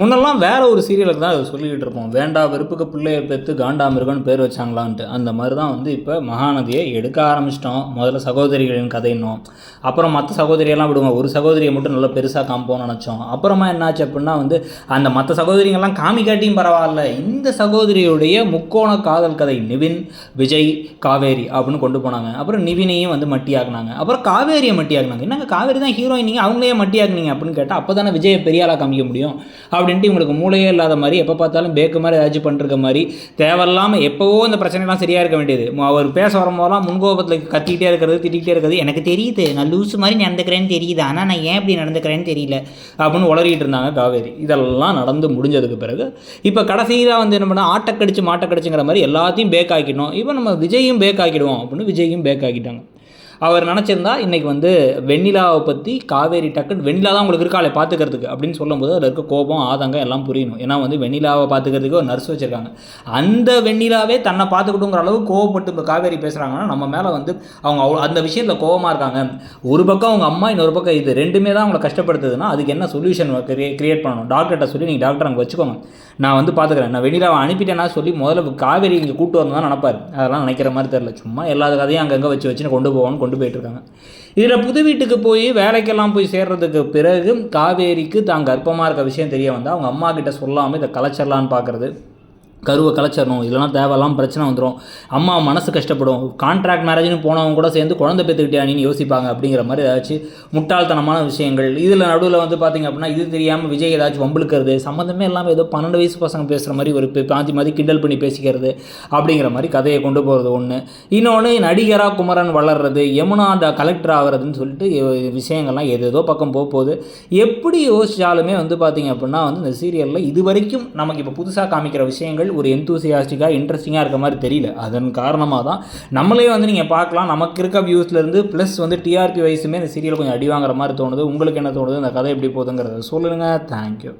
முன்னெல்லாம் வேற ஒரு சீரியலுக்கு தான் அதை சொல்லிக்கிட்டு இருப்போம். வேண்டா வெறுப்புக்கு பிள்ளைய பெற்று காண்டாமிருகன்னு பேர் வச்சாங்களான்ட்டு. அந்த மாதிரி தான் வந்து இப்போ மகாநதியை எடுக்க ஆரம்பிச்சிட்டோம். முதல்ல சகோதரிகளின் கதையினோம் அப்புறம் மற்ற சகோதரியெல்லாம் விடுவோம் ஒரு சகோதரியை மட்டும் நல்லா பெருசாக காமிப்போம்னு நினச்சோம். அப்புறமா என்னாச்சு அப்படின்னா வந்து அந்த மற்ற சகோதரிங்கெல்லாம் காமிக்காட்டியும் பரவாயில்ல. இந்த சகோதரியுடைய முக்கோண காதல் கதை நிவின் விஜய் காவேரி அப்படின்னு கொண்டு போனாங்க. அப்புறம் நிவினையும் வந்து மட்டியாக்குனாங்க. அப்புறம் காவேரியை மட்டியாக்குனாங்க. என்னங்க காவேரி தான் ஹீரோயின் நீங்கள் அவங்களே மட்டியாக்குனீங்க அப்படின்னு கேட்டால் அப்போ தானே விஜயை பெரியாளாக காமிக்க முடியும்? அப்படின்ட்டு இவங்களுக்கு மூளையே இல்லாத மாதிரி எப்போ பார்த்தாலும் பேக்கு மாதிரி ஏதாச்சும் பண்ணிருக்க மாதிரி தேவையில்லாமல் எப்போவோ இந்த பிரச்சனைலாம் சரியாக இருக்க வேண்டியது. அவர் பேச வரும்போதெல்லாம் முன்கோபத்தில் கத்திக்கிட்டே இருக்கிறது திட்டிகிட்டே இருக்கிறது. எனக்கு தெரியுது நான் லூஸ் மாதிரி நடந்துக்கிறேன்னு தெரியுது. ஆனால் நான் ஏன் இப்படி நடந்துக்கிறேன்னு தெரியல அப்படின்னு உளறிட்டு இருந்தாங்க காவேரி. இதெல்லாம் நடந்து முடிஞ்சதுக்கு பிறகு இப்போ கடைசியாக வந்து என்ன பண்ணால் ஆட்டக்கடிச்சு மாட்டக்கடிச்சுங்கிற மாதிரி எல்லாத்தையும் பேக் ஆக்கிடணும். இப்போ நம்ம விஜயும் பேக் ஆக்கிடுவோம் அப்படின்னு விஜயும் பேக் ஆக்கிட்டாங்க. அவர் நினச்சிருந்தா இன்றைக்கி வந்து வெண்ணிலாவை பற்றி காவேரி டக்குன்னு வெண்ணிலா தான் உங்களுக்கு இருக்காளே பார்த்துக்கிறதுக்கு அப்படின்னு சொல்லும்போது அதில் இருக்க கோபம் ஆதங்கம் எல்லாம் புரியணும். ஏன்னா வந்து வெண்ணிலாவை பார்த்துக்கிறதுக்கு ஒரு நர்ஸ் வச்சுருக்காங்க. அந்த வெண்ணிலாவே தன்னை பார்த்துக்கிட்டுங்கிற அளவு கோவப்பட்டு இப்போ காவேரி பேசுகிறாங்கன்னா நம்ம மேலே வந்து அவங்க அவ்வளோ அந்த விஷயத்தில் கோபமாக இருக்காங்க. ஒரு பக்கம் அவங்க அம்மா இன்னொரு பக்கம் இது ரெண்டுமே தான் அவங்கள கஷ்டப்படுத்துதுன்னா அதுக்கு என்ன சொல்யூஷன் கிரியேட் பண்ணணும்? டாக்டர்கிட்ட சொல்லி நீங்கள் டாக்டர் அங்கே வச்சுக்கோங்க. நான் வந்து பார்த்துக்கிறேன். நான் வெண்ணிலாவை அனுப்பிட்டேன்னா சொல்லி முதல்ல காவேரி இங்கே கூட்டு வரணும் தான் நினப்பார். அதெல்லாம் நினைக்கிற மாதிரி தெரில சும்மா எல்லா கதையும் அங்கங்கே வச்சு வச்சுன்னு கொண்டு போவோம்னு கொண்டு போயிட்டு இருக்காங்க இதில் புது வீட்டுக்கு போய் வேலைக்கெல்லாம் போய் சேர்றதுக்கு பிறகு காவேரிக்கு தான் கர்ப்பமாக இருக்க விஷயம் தெரிய வந்தால் அவங்க அம்மா கிட்ட சொல்லாமல் இதை கலைச்சிடலான்னு பார்க்குறது. கருவை கலைச்சிடணும் இல்லைனா தேவையெல்லாம் பிரச்சனை வந்துடும் அம்மா மனசு கஷ்டப்படும். கான்ட்ராக்ட் மேரேஜ்னு போனவங்க கூட சேர்ந்து குழந்தை பெற்றுக்கிட்டியானின்னு யோசிப்பாங்க அப்படிங்கிற மாதிரி ஏதாச்சும் முட்டாள்தனமான விஷயங்கள். இதில் நடுவில் வந்து பார்த்திங்க அப்படின்னா இது தெரியாமல் விஜய் ஏதாச்சும் வம்பிழுக்கிறது சம்மந்தமே இல்லாமல் ஏதோ பன்னெண்டு வயசு பசங்க பேசுகிற மாதிரி ஒரு பே- மாதிரி கிண்டல் பண்ணி பேசிக்கிறது அப்படிங்கிற மாதிரி கதையை கொண்டு போகிறது ஒன்று இன்னொன்று நடிகராக குமரன் வளர்றது யமுனா கலெக்டர் ஆகிறதுன்னு சொல்லிட்டு விஷயங்கள்லாம் ஏதேதோ பக்கம் போக போகுது. எப்படி யோசித்தாலுமே வந்து பார்த்திங்க அப்படின்னா வந்து இந்த சீரியலில் இது வரைக்கும் நமக்கு இப்போ புதுசாக காமிக்கிற விஷயங்கள் ஒரு எந்தூசியாஸ்டிக்காக இன்ட்ரெஸ்டிங்காக இருக்க மாதிரி தெரியல. அதன் காரணமாக தான் நம்மளே வந்து நீங்கள் பார்க்கலாம். நமக்கு இருக்க வியூஸ்லேருந்து ப்ளஸ் வந்து டிஆர்பி வயசுமே இந்த சீரியல் கொஞ்சம் அடி வாங்குற மாதிரி தோணுது. உங்களுக்கு என்ன தோணுது? இந்த கதை எப்படி போகுதுங்கிறத சொல்லுங்கள் தேங்க்யூ